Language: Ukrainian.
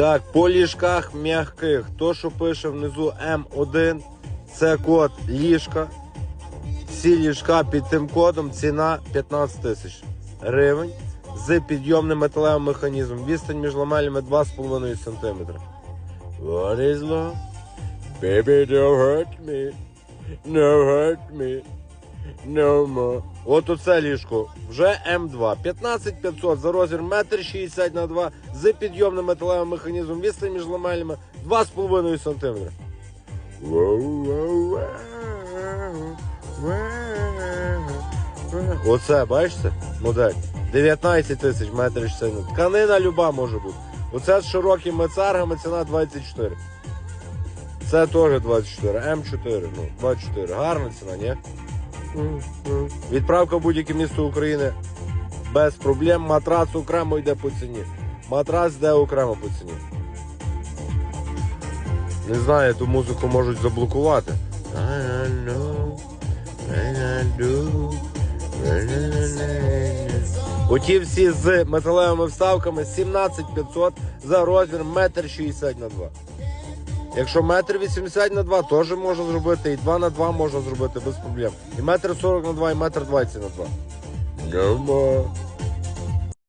Так, по ліжках м'яких, то, що пише внизу М1, це код ліжка. Всі ліжка під тим кодом ціна 15 тисяч гривень з підйомним металевим механізмом. Відстань між ламелями 2,5 см. What is love? Baby, don't hurt me. No hurt me. More. От оце ліжко. Вже М2. 15500 за розмір 1,60 на 2 з підйомним металевим механізмом. Відстань між ламелями 2,5 см. Оце, бачите, модель. 19 тисяч метрів 60. Тканина люба може бути. Оце з широкими царгами ціна 24. Це теж 24. М4. Ну, 24. Гарна ціна, ні? Відправка в будь-яке місто України без проблем. Матрац окремо йде по ціні. Матрац йде окремо по ціні. Не знаю, ту музику можуть заблокувати. Оті всі з металевими вставками 17500 за розмір 1,60 на 2. Якщо метр 80 на 2, теж можна зробити, і 2 на 2 можна зробити без проблем. І метр 40 на 2, і метр 20 на 2. No more.